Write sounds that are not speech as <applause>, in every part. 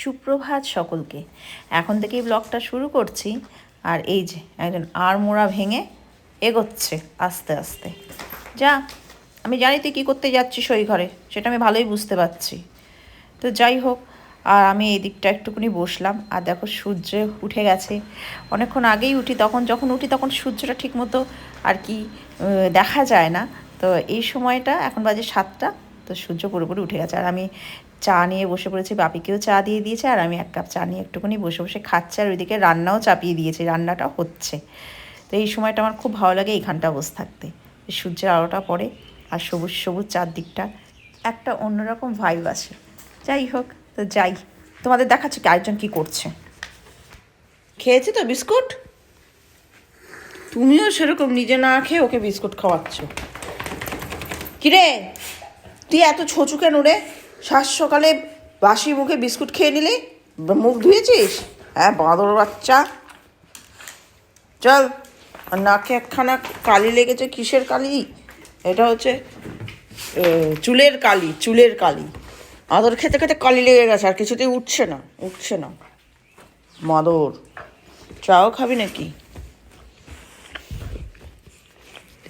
সুপ্রভাত সকলকে। এখন থেকেই ব্লগটা শুরু করছি। আর এই যে, একজন আড়মোড়া ভেঙে এগোচ্ছে আস্তে আস্তে। যা, আমি জানি তুই কী করতে যাচ্ছিস ওই ঘরে, সেটা আমি ভালোই বুঝতে পারছি। তো যাই হোক, আর আমি এই দিকটা একটুকুনি বসলাম। আর দেখো সূর্য উঠে গেছে। অনেকক্ষণ আগেই উঠি, তখন যখন উঠি তখন সূর্যটা ঠিকমতো আর কি দেখা যায় না। তো এই সময়টা, এখন বাজে সাতটা, তো সূর্য পুরোপুরি উঠে গেছে। আর আমি চা নিয়ে বসে পড়েছি, বাপিকেও চা দিয়ে দিয়েছে, আর আমি এক কাপ চা নিয়ে একটুখানি বসে বসে খাচ্ছি, আর ওইদিকে রান্নাও চাপিয়ে দিয়েছি, রান্নাটা হচ্ছে। তো এই সময়টা আমার খুব ভালো লাগে এইখানটা বসে থাকতে। সূর্যের আলোটা পড়ে, আর সবুজ সবুজ চারদিকটা, একটা অন্যরকম ভাইব আছে যাই হোক, তো যাই। তোমাদের দেখাচ্ছি কি, আরেকজন কী করছে? খেয়েছে তো বিস্কুট? তুমিও সেরকম নিজে না খেয়ে ওকে বিস্কুট খাওয়াচ্ছ। কিরে, তুই এত ছোচু কেন রে? শ্বাস সকালে বাসি মুখে বিস্কুট খেয়ে নিলে মুখ ধুয়েছিস? হ্যাঁ বাঁদর বাচ্চা। চল, আর নাকে একখানা কালি লেগেছে, কিসের কালি? এটা হচ্ছে চুলের কালি চুলের কালি। আদর খেতে খেতে কালি লেগে গেছে, আর কিছুতেই উঠছে না উঠছে না। মাদর চাও খাবি নাকি?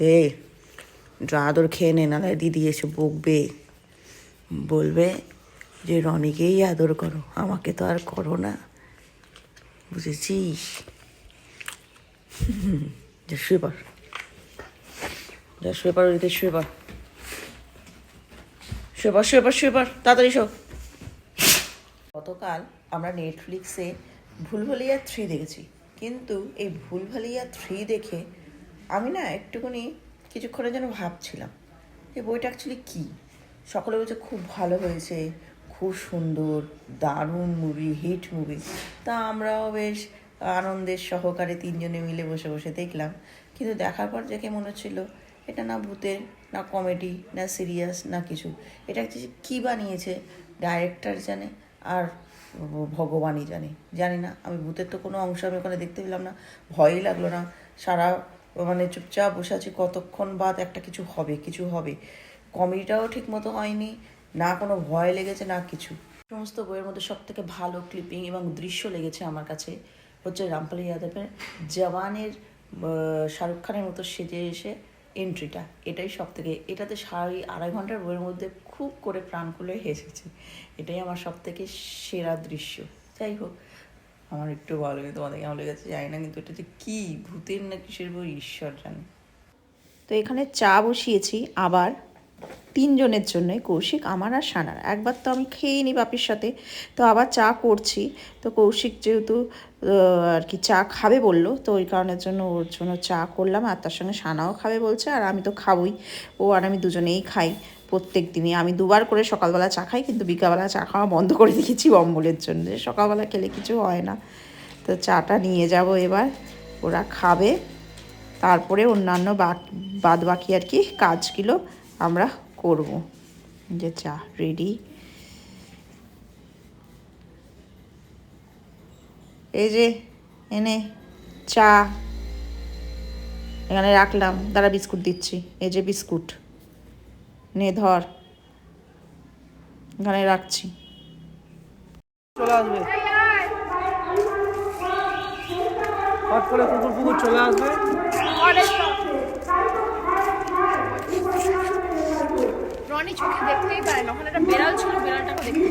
রে আদর খেয়ে নে, নাহলে দিদি এসে বকবে। বলবে যে, রনিকেই আদর করো, আমাকে তো আর করো না। বুঝেছিস? যা, শুয়ে পড়। যা, শুয়ে পড় ওদিকে শুয়ে পড়। শুয়ে পড় শুয়ে পড় শুয়ে পড়, তাড়াতাড়ি শো। গতকাল আমরা নেটফ্লিক্সে ভুলভালিয়া থ্রি দেখেছি। কিন্তু এই ভুলভালিয়া থ্রি দেখে আমি না একটুখানি কিছুক্ষণের জন্য ভাবছিলাম এই বইটা অ্যাকচুয়ালি কী? সকলে বলছে খুব ভালো হয়েছে। খুব সুন্দর, দারুণ মুভি হিট মুভি তা আমরাও বেশ আনন্দের সহকারে তিনজনে মিলে বসে বসে দেখলাম। কিন্তু দেখার পর দেখে মনে হচ্ছিল, এটা না ভূতের, না কমেডি না সিরিয়াস না কিছু। এটা কী বানিয়েছে ডাইরেক্টর জানে আর ভগবানই জানে। জানি না, আমি ভূতের তো কোনো অংশ আমি ওখানে দেখতে পেলাম না। ভয়ই লাগল না। সারা মানে চুপচাপ বসে আছি, কতক্ষণ বাদ একটা কিছু হবে কিছু হবে। কমেডিটাও ঠিক মতো হয়নি, না কোনো ভয় লেগেছে, না কিছু। সমস্ত বইয়ের মধ্যে সব থেকে ভালো ক্লিপিং এবং দৃশ্য লেগেছে আমার কাছে হচ্ছে রামপালি যাদবের জওয়ানের শাহরুখ খানের মতো সেজে এসে এন্ট্রিটা এটাই সব থেকে এটাতে সাড়ে আড়াই ঘণ্টার বইয়ের মধ্যে খুব করে প্রাণ খুলে হেসেছি এটাই আমার সব থেকে সেরা দৃশ্য। যাই হোক, আমার একটু ভালো লাগে তোমাদের কেমন লেগেছে জানি না, কিন্তু এটা যে কী ভূতের না কিসের বই, ঈশ্বর জানে। তো এখানে চা বসিয়েছি, আবার তিনজনের জন্যই কৌশিক আমার আর সানার। একবার তো আমি খেয়ে নিই বাপির সাথে, তো আবার চা করছি। তো কৌশিক যেহেতু আর কি চা খাবে বলল, তো ওই কারণের জন্য ওর জন্য চা করলাম আর তার সঙ্গে সানাও খাবে বলছে আর আমি তো খাবই। ও আর আমি দুজনেই খাই প্রত্যেক দিনই। আমি দুবার করে সকালবেলা চা খাই, কিন্তু বিকালবেলা চা খাওয়া বন্ধ করে দিয়েছি অম্বলের জন্য। সকালবেলা খেলে কিছু হয় না। তো চাটা নিয়ে যাব এবার, ওরা খাবে। তারপরে অন্যান্য বাদ বাকি আর কি কাজগুলো আমরা করব। যে চা রেডি এই যে এনে চা। এখানে রাখলাম দাঁড়া বিস্কুট দিচ্ছি। এই যে বিস্কুট। নে ধর। এখানে রাখছি। চলে আসবে। হট করে কুকুর কুকুর চলে আসবে। চোখে দেখতেই না ওখানে একটা বেড়াল ছিল বেড়ালটাকে দেখতে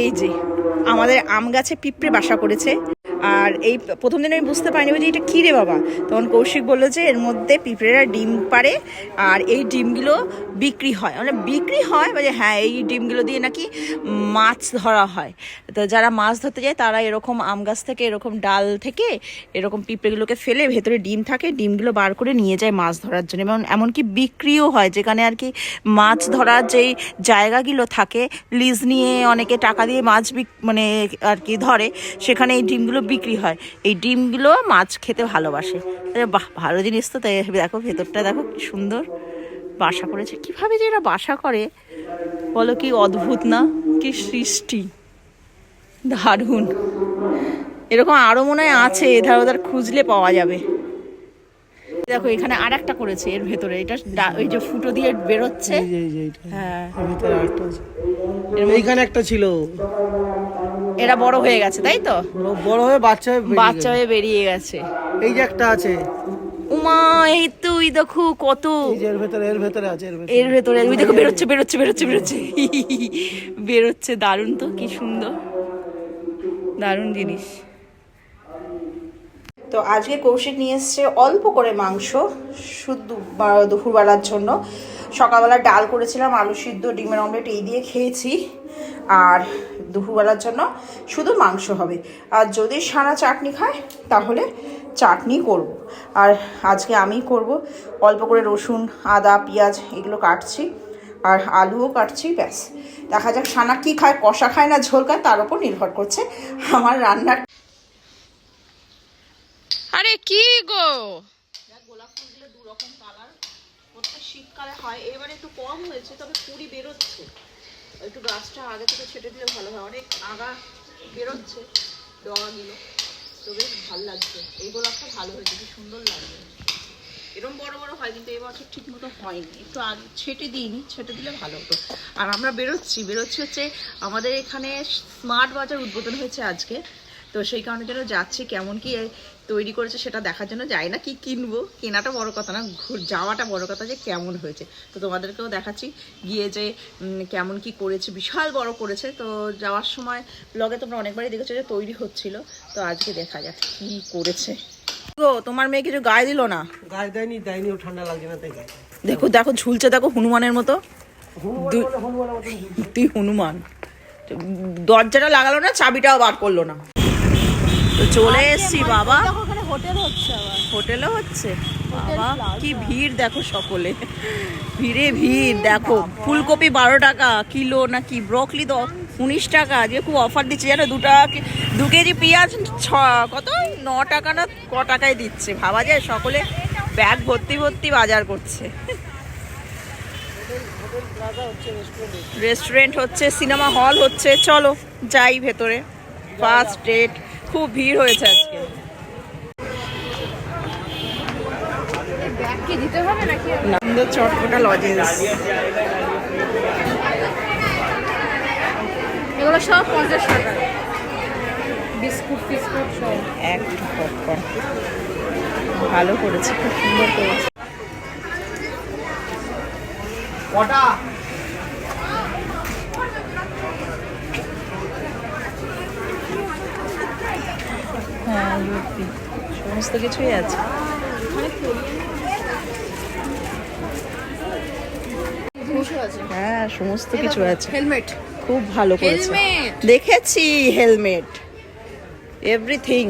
এই যে, আমাদের আম গাছে পিঁপড়ে বাসা করেছে আর এই প্রথম দিন আমি বুঝতে পারিনি যে এটা কী রে বাবা? তখন কৌশিক বলল যে, এর মধ্যে পিঁপড়েরা ডিম পারে আর এই ডিমগুলো বিক্রি হয়। মানে বিক্রি হয় মানে হ্যাঁ এই ডিমগুলো দিয়ে নাকি মাছ ধরা হয়। তো যারা মাছ ধরতে যায়, তারা এরকম আম গাছ থেকে, এরকম ডাল থেকে, এরকম পিঁপড়েগুলোকে ফেলে ভেতরে ডিম থাকে, ডিমগুলো বার করে নিয়ে যায় মাছ ধরার জন্য। এবং এমনকি বিক্রিও হয়, যেখানে আর কি মাছ ধরার যেই জায়গাগুলো থাকে, লিজ নিয়ে অনেকে টাকা দিয়ে মাছ বিক- মানে আর কি ধরে, সেখানে এই ডিমগুলো বিক্রি হয়। এই ডিমগুলো মাছ খেতে ভালোবাসে। বাহ ভালো জিনিস তো তাই। দেখো ভেতরটা দেখো কি সুন্দর। বাসা করেছে। কীভাবে যে এরা বাসা করে? বলো কি অদ্ভুত না? কি সৃষ্টি। দারুণ। এরকম আরও মনে হয় আছে এধার ওধার খুঁজলে পাওয়া যাবে। দেখো এখানে আর একটা করেছে এর ভেতরে। এটা ওই যে ফুটো দিয়ে বেরোচ্ছে। হ্যাঁ। এর এইখানে একটা ছিল। এরা বড় হয়ে গেছে তাই তো? বড় হয়ে বাচ্চা হয়ে বাচ্চা হয়ে বেরিয়ে গেছে। এই যে একটা আছে। উমা এই তো ওই দেখো কত। এর ভেতরে এর ভেতরে আছে এর ভেতরে। ওই দেখো বেরোচ্ছে বেরোচ্ছে বেরোচ্ছে বেরোচ্ছে। <laughs> বেরোচ্ছে দারুণ তো কি সুন্দর। দারুণ জিনিস। তো আজকে কৌশিক নিয়ে এসছে অল্প করে মাংস শুদ্ধ বা- দুপুরবেলার জন্য। সকালবেলা ডাল করেছিলাম আলু সিদ্ধ ডিমের অমলেট এই দিয়ে খেয়েছি। আর দুপুরবেলার জন্য শুধু মাংস হবে। আর যদি সারা চাটনি খায় তাহলে চাটনি করব। আর আজকে আমি করব অল্প করে রসুন আদা পেঁয়াজ এগুলো কাটছি আর আলুও কাটছি ব্যাস। দেখা যাক সানা কি খায় কষা খায় না ঝোল খায় তার উপর নির্ভর করছে আমার রান্নার। আরে কি গো? গোলাপ ফুলগুলো দু রকম কালার প্রত্যেক শীতকালে হয় এবারে একটু কম হয়েছে তবে কুড়ি বেরোচ্ছে। একটু গাছটা আগে থেকে ছেটে দিলে ভালো হয়। অনেক আগা বেরোচ্ছে ডগাগুলো তো বেশ ভালো লাগছে। এই গোলাপটা ভালো হয়েছে, কি সুন্দর লাগছে। এরকম বড় বড় হয়, কিন্তু এবছর ঠিক মতো হয়নি। একটু আগে ছেটে দিইনি, ছেটে দিলে ভালো হতো। আর আমরা বেরোচ্ছি। বেরোচ্ছি হচ্ছে আমাদের এখানে স্মার্ট বাজার উদ্বোধন হয়েছে আজকে। তো সেই কারণে যেন যাচ্ছি, কেমন কি তৈরি করেছে সেটা দেখার জন্য যাই না কি কিনবো। কেনাটা বড় কথা না যাওয়াটা বড় কথা যে কেমন হয়েছে। তো তোমাদেরকেও দেখাচ্ছি গিয়ে যে কেমন কি করেছে বিশাল বড় করেছে। তো যাওয়ার সময় ব্লগে তোমরা অনেকবারই দেখেছ যে তৈরি হচ্ছিল। তো আজকে দেখা যাক কি করেছে। গো তোমার মেয়ে কিছু গায়ে দিল না? গায়ে দেয়নি দেয়নি ও ঠান্ডা লাগছে না তাই দেখো দেখো ঝুলছে দেখো হনুমানের মতো। তুই হনুমান। দরজাটা লাগালো না চাবিটাও বার করল না। তো চলে এসছি বাবা। হোটেল হচ্ছে হোটেলও হচ্ছে। বাবা কি ভিড় দেখো সকলে। ভিড়ে ভিড় দেখো ফুলকপি বারো টাকা কিলো নাকি ব্রকলি তো উনিশ টাকা যে খুব অফার দিচ্ছে জানো দু টাকা দু কেজি পেঁয়াজ ছ কত ন টাকা না ক টাকায় দিচ্ছে। ভাবা যায় সকলে ব্যাগ ভর্তি ভর্তি বাজার করছে। রেস্টুরেন্ট হচ্ছে সিনেমা হল হচ্ছে চলো যাই ভেতরে। ফার্স্ট ডেট খুব ভিড় হয়েছে আজকে। চটপটা লজেন্স এগুলো সব পঞ্চাশ টাকা। বিস্কুট ফিস্কুট সব। এক পপকর্ন ভালো করেছে খুব সুন্দর করেছে। কটা? হ্যাঁ ইউপি সমস্ত কিছুই আছে। হ্যাঁ সমস্ত কিছু আছে। হেলমেট খুব ভালো করেছে। দেখেছি হেলমেট এভরিথিং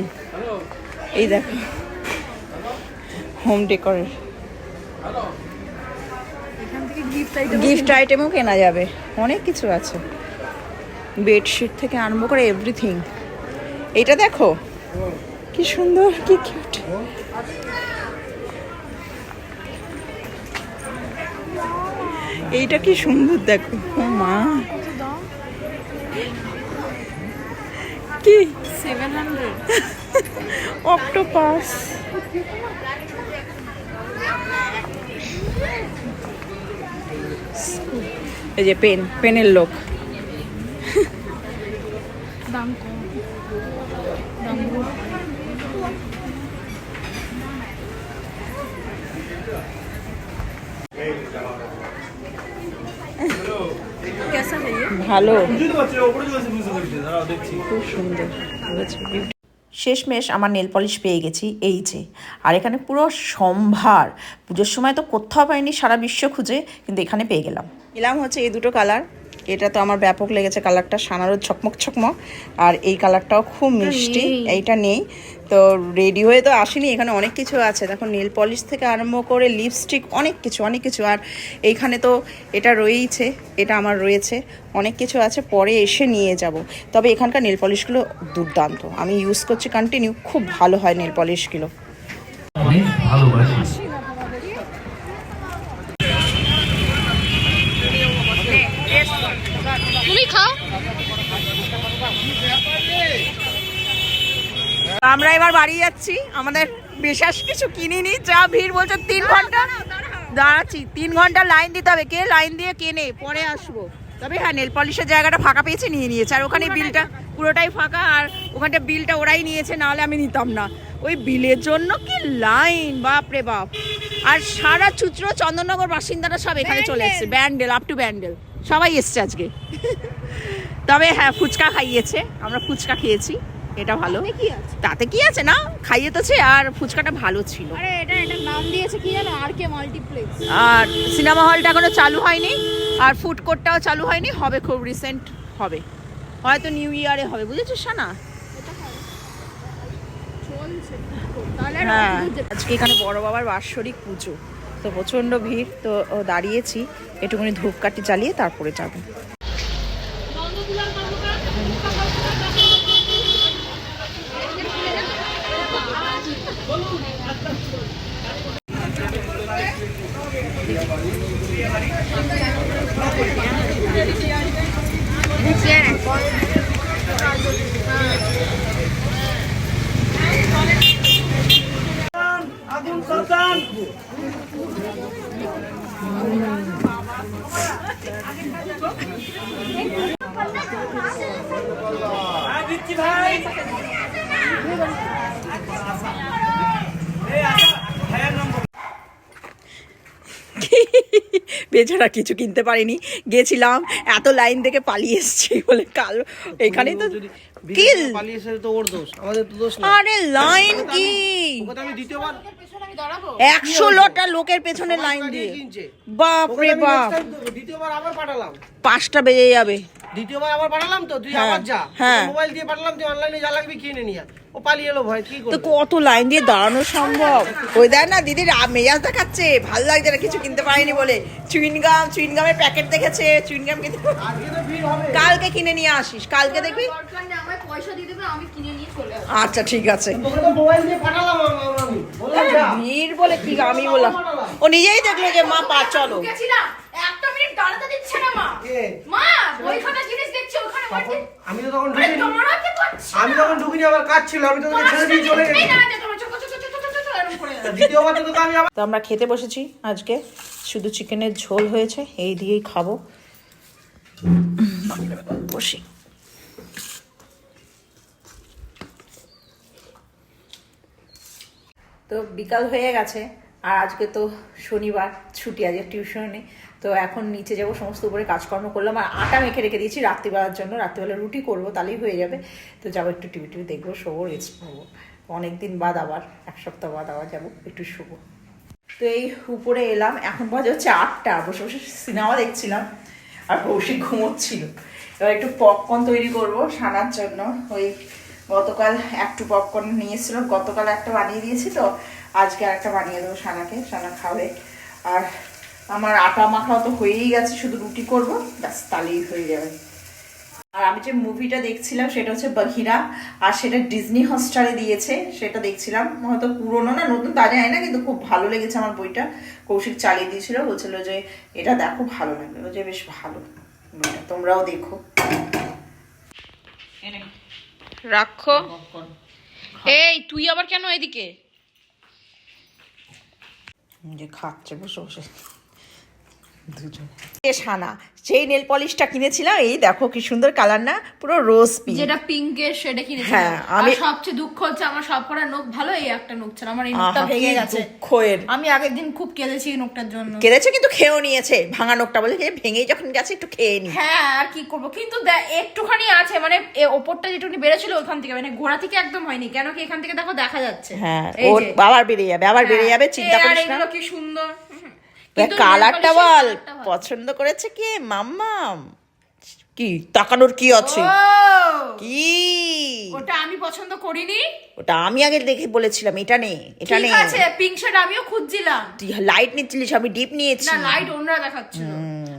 এই দেখো। হোম ডেকোরের এখান থেকে গিফট আইটেম গিফট আইটেমও কেনা যাবে। অনেক কিছু আছে। বেডশিট থেকে আরম্ভ করে এভরিথিং এটা দেখো। কি সুন্দর কি কিউট এইটা কি সুন্দর দেখো। ও মা। কি? অক্টোপাস এই যে পেন পেনের লোক। দাম কম। ভালো। খুব সুন্দর। শেষমেশ আমার নেল পলিশ পেয়ে গেছি এই যে। আর এখানে পুরো সম্ভার। পুজোর সময় তো কোথাও পাইনি সারা বিশ্ব খুঁজে কিন্তু এখানে পেয়ে গেলাম। এলাম হচ্ছে এই দুটো কালার। এটা তো আমার ব্যাপক লেগেছে কালারটা সানারও ছকমক ছকমক আর এই কালারটাও খুব মিষ্টি এইটা নেই। তো রেডি হয়ে তো আসেনি এখানে অনেক কিছু আছে। দেখো নেল পলিশ থেকে আরম্ভ করে লিপস্টিক অনেক কিছু অনেক কিছু। আর এইখানে তো এটা রয়েইছে এটা আমার রয়েছে অনেক কিছু আছে পরে এসে নিয়ে যাব। তবে এখানকার নেল পলিশগুলো দুর্দান্ত। আমি ইউজ করছি কন্টিনিউ খুব ভালো হয় নেল পলিশগুলো অনেক ভালোবাসি তুমি খাও আমরা এবার বাড়ি যাচ্ছি। আমাদের বিশেষ কিছু কিনিনি। যা ভিড় বলছো তিন ঘণ্টা। দাঁড়াচ্ছি। তিন ঘণ্টা লাইন দিতে হবে। কে লাইন দিয়ে কেনে পরে আসব। তবে হ্যাঁ নেল পলিশের জায়গাটা ফাঁকা পেয়েছে নিয়ে নিয়েছে। আর ওখানে বিলটা পুরোটাই ফাঁকা। আর ওখানটা বিলটা ওরাই নিয়েছে নাহলে আমি নিতাম না। ওই বিলের জন্য কি লাইন? বাপ রে বাপ। আর সারা চুচড়ো চন্দননগর বাসিন্দারা সব এখানে চলে এসছে। ব্যান্ডেল। Up to Bandel. সবাই এসছে আজকে। তবে হ্যাঁ ফুচকা খাইয়েছে। আমরা ফুচকা খেয়েছি। এটা ভালো। তাতে কি আছে? না? খাইয়ে তোছে আর ফুচকাটা ভালো ছিল। আরে এটা এটা নাম দিয়েছে কি জানো? আর কে মাল্টিপ্লেক্স। আর সিনেমা হলটা এখনও চালু হয়নি আর ফুড কোর্টটাও চালু হয়নি হবে খুব রিসেন্ট হবে। হয়তো নিউ ইয়ারে হবে তাহলে আর হ্যাঁ আজকে এখানে বড় বাবার বাৎসরিক পুজো। তো প্রচণ্ড ভিড় তো দাঁড়িয়েছি একটুখানি ধূপকাঠি জ্বালিয়ে তারপরে যাব। বেচারা কিছু কিনতে পারিনি। গেছিলাম এত লাইন থেকে পালিয়ে এসছি বলে কাল এখানেই তো কিল! পালিয়ে তো ওর দোষ আমাদের তো দোষ না। আরে লাইন কি? ওকে আমি দ্বিতীয়বার পেছনে আমি দাঁড়াবো? একশো লোটা লোকের পেছনে লাইন দিয়ে। বাপ রে তো বাপ। দ্বিতীয়বার আবার পাঠালাম। পাঁচটা বেজে যাবে। দ্বিতীয়বার আবার পাঠালাম তো তুই আবার যা। মোবাইল দিয়ে পাঠালাম তুই অনলাইনে যা লাগবে কিনে নিয়ে ও পালিয়ে এলো ভয় কি তো কত লাইন দিয়ে দাঁড়ানো সম্ভব? ওই দেখ না দিদির মেজাজ দেখাচ্ছে ভালো লাগছে না কিছু কিনতে পারিনি বলে। চুইনগাম চুইনগামের প্যাকেট দেখেছে চুইনগাম কিনতে আজকে তো ভিড় হবে। কালকে কিনে নিয়ে আসিস কালকে দেখবি? পয়সা দিয়ে দেবে আমি কিনে নিয়ে চলে আসব। আচ্ছা ঠিক আছে। তোকে তো মোবাইল দিয়ে পাঠালাম আম- আমি বললাম ভিড় বলে কি আমি বললাম ও নিজেই দেখল যে মা পা চলো। একটা মিনিট দাঁড়াতে দিচ্ছে না মা? মা ওইখানে জিনিস দেখছি ওখানে আমি তো তখন ঢুকিনি। আমি তখন ঢুকিনি আমার কাজ ছিল আমি তোকে ছেড়ে দিয়ে চলে গেছি। তো তো আমরা খেতে বসেছি আজকে। শুধু চিকেনের ঝোল হয়েছে এই দিয়েই খাব। বসি। তো বিকাল হয়ে গেছে, আর আজকে তো শনিবার, ছুটি আজকে টিউশন, তো এখন নিচে যাব, সমস্ত উপরে কাজকর্ম করলাম, আর আটা মেখে রেখে দিয়েছি রাত্রিবেলার জন্য, রাত্রিবেলা রুটি করব, তাহলেই হয়ে যাবে। তো যাব একটু টিভি টিভি দেখব, শোবো রেস্ট নেব অনেকদিন বাদ আবার, এক সপ্তাহ বাদ আবার যাব, একটু শুবো। তো এই উপরে এলাম, এখন বাজে হচ্ছে আটটা, বসে বসে সিনেমা দেখছিলাম, আর কৌশিক ঘুমোচ্ছিল। এবার একটু পপকর্ন তৈরি করব, সানার জন্য, ওই গতকাল একটু পপকর্ন নিয়ে এসেছিল গতকাল একটা বানিয়ে দিয়েছি তো, আজকে আর একটা বানিয়ে দেবো সানাকে সানা খাবে। আর আমার আটা মাখাও তো হয়েই গেছে, শুধু রুটি করব, ব্যাস, তাহলেই হয়ে যাবে। আর আমি যে মুভিটা দেখছিলাম, সেটা হচ্ছে বহিরা আর সেটা ডিজনি হটস্টারে দিয়েছে, সেটা দেখছিলাম। হয়তো পুরোনো না, নতুন, তা জানি না, কিন্তু খুব ভালো লেগেছে আমার বইটা। কৌশিক চালিয়ে দিয়েছিল, বলছিল যে এটা দেখো, ভালো লাগবে। যে বেশ ভালো তোমরাও দেখো। রাখো। এই তুই আবার কেন এদিকে? যে খাচ্ছে বসে বসে। দুজন। সানা সেই নেল পলিশটা কিনেছিলাম এই দেখো কি সুন্দর কালার না পুরো রোজ পিঙ্ক যেটা পিঙ্কের সেটা কিনেছি হ্যাঁ, আমি সবচেয়ে দুঃখ হচ্ছে আমার সব কটা নখ ভালো এই একটা নখ ছাড়া। আমার এই নখটা ভেঙে গেছে। দুঃখ এর আমি আগের দিন খুব কেঁদেছি এই নখটার জন্য। কেড়েছে কিন্তু খেয়েও নিয়েছে। ভাঙা নোকটা বলে যে ভেঙেই যখন গেছে একটু খেয়ে নি। হ্যাঁ আর কি করব? কিন্তু একটুখানি আছে মানে ওপরটা যেটুকুনি বেড়েছিল ওখান থেকে মানে ঘোড়া থেকে একদম হয়নি। কেন কি এখান থেকে দেখো দেখা যাচ্ছে। হ্যাঁ ওর। আবার বেড়ে যাবে আবার হ্যাঁ, যাবে চিন্তা করিস না। কি সুন্দর। কালারটা বল। পছন্দ করেছে কে? মাম্মাম। কি তাকানোর কি আছে? কি? ওটা আমি পছন্দ করিনি। ওটা আমি আগে দেখে বলেছিলাম এটা নেই এটা ঠিক আছে পিঙ্ক শেড আমিও খুঁজছিলাম। তুই লাইট নিচ্ছিলিস আমি ডিপ নিয়েছি। না লাইট অন্যরা দেখাচ্ছিল।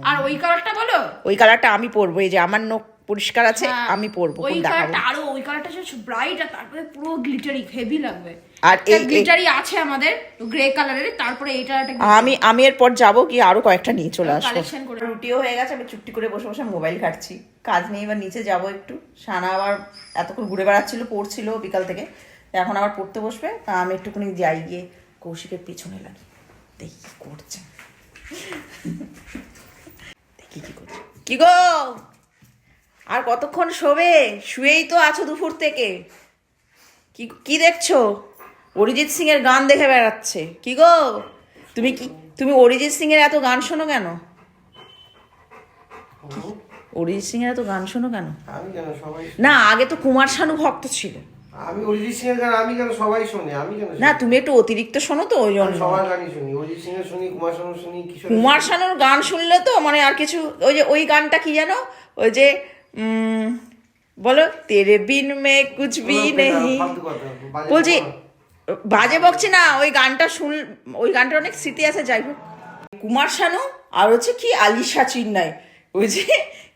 আর ওই কালারটা বলো? ওই কালারটা আমি পরবো এই যে আমার নখ পরিষ্কার আছে হ্যাঁ, আমি পরবো ওই কোন কালারটা আরও ওই কালারটা হচ্ছে ব্রাইট আর তারপরে পুরো গ্লিটারি হেভি লাগবে। আর এই- গ্লিটারি আছে আমাদের গ্রে কালারের তারপরে এইটা একটা আমি আমি এরপর যাব কি আরও কয়েকটা নিয়ে চলে আসব। কালেকশন করে রুটিও হয়ে গেছে আমি চুপটি করে বসে বসে মোবাইল ঘাটছি। কাজ নেই এবার নিচে যাব একটু। সানা আবার এতক্ষণ ঘুরে বেড়াচ্ছিল পড়ছিল বিকাল থেকে। এখন আবার পড়তে বসবে তা আমি একটুখানি যাই গিয়ে কৌশিকের পিছনে লাগি। দেখি কি করছে। <laughs> দেখি কি করছে। কি গো? আর কতক্ষণ শোবে? শুয়েই তো আছো দুপুর থেকে। কি কি দেখছ? অরিজিৎ সিং এর গান দেখে বেড়াচ্ছে। কি গো? তুমি কি তুমি অরিজিৎ সিং এর এত গান শোনো কেন? অরিজিৎ সিং এর এত গান শোনো কেন? আমি কেন? সবাই না আগে তো কুমার শানু ভক্ত ছিল। আমি অরিজিৎ সিং এর গান আমি কেন সবাই শুনি? আমি কেন না তুমি একটু অতিরিক্ত শোনো তো ওই জন্য। সবার গানই শুনি। অরিজিৎ সিং এর শুনি কুমার শানু শুনি কিশোর কুমার শানুর গান শুনলে তো মানে আর কিছু ওই যে ওই গানটা কি জানো? ওই যে বলো তেরে বিন মে কুছ ভি নেহি। বাজে বলছি বাজে বকছি না ওই গানটা শুন ওই গানটার অনেক স্মৃতি আছে যাই হোক। কুমার শানু আর হচ্ছে কি আলিশা চিন্নাই। ওই যে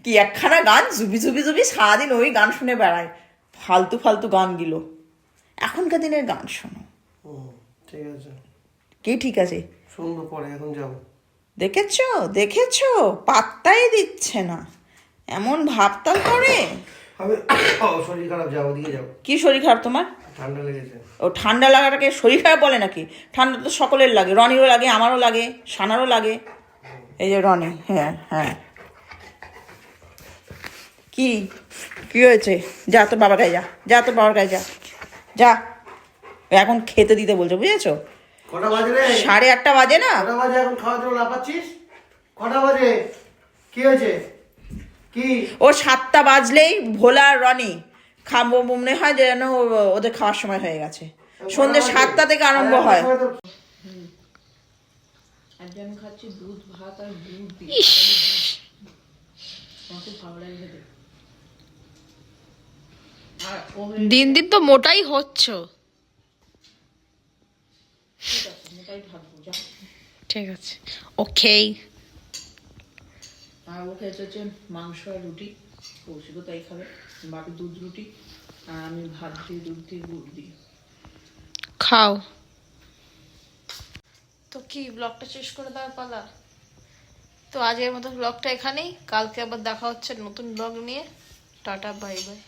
কি একখানা গান জুবি জুবি জুবি সারাদিন ওই গান শুনে বেড়ায়। ফালতু ফালতু গানগুলো। এখনকার দিনের গান শোনো। ঠিক আছে। কি ঠিক আছে? শুনব পরে এখন যাব। দেখেছ? দেখেছ? পাত্তাই দিচ্ছে না। এমন ভাবতাল করে? শরীর খারাপ যাব ওদিকে যাব কি শরীর খারাপ তোমার? ঠান্ডা লেগেছে। ও ঠান্ডা লাগাটাকে শরীর খারাপ বলে নাকি? ঠান্ডা তো সকলের লাগে রনিরও লাগে আমারও লাগে সানারও লাগে। এই যে রনি হ্যাঁ হ্যাঁ। কি কি হয়েছে? যা তোর বাবার কাছে যা যা তোর বাবার কাছে যা যা। এখন খেতে দিতে বলছো বুঝেছ? কটা বাজে রে? সাড়ে আটটা বাজে না? কটা বাজে এখন খাওয়া জন্য লাফাচ্ছিস? কটা বাজে? কি হয়েছে? ও সাতটা বাজলেই ভোলা রনি খাব মনে হয় যেন ও- ওদের খাওয়ার সময় হয়ে গেছে। সন্ধ্যে সাতটা থেকে আরম্ভ হয় ও দিন দিন তো মোটাই হচ্ছ। যা। ঠিক আছে ওকে আর ও খেয়েছে হচ্ছে মাংস আর রুটি কৌশিকও তাই খাবে বাকি দুধ রুটি আর আমি ভাত দিয়ে দুধ দিয়ে গুড় দিই খাও। তো কি ব্লগটা শেষ করে দেওয়ার পালা? তো আজকের মতো ব্লগটা এখানেই কালকে আবার দেখা হচ্ছে নতুন ব্লগ নিয়ে। Tata bye bye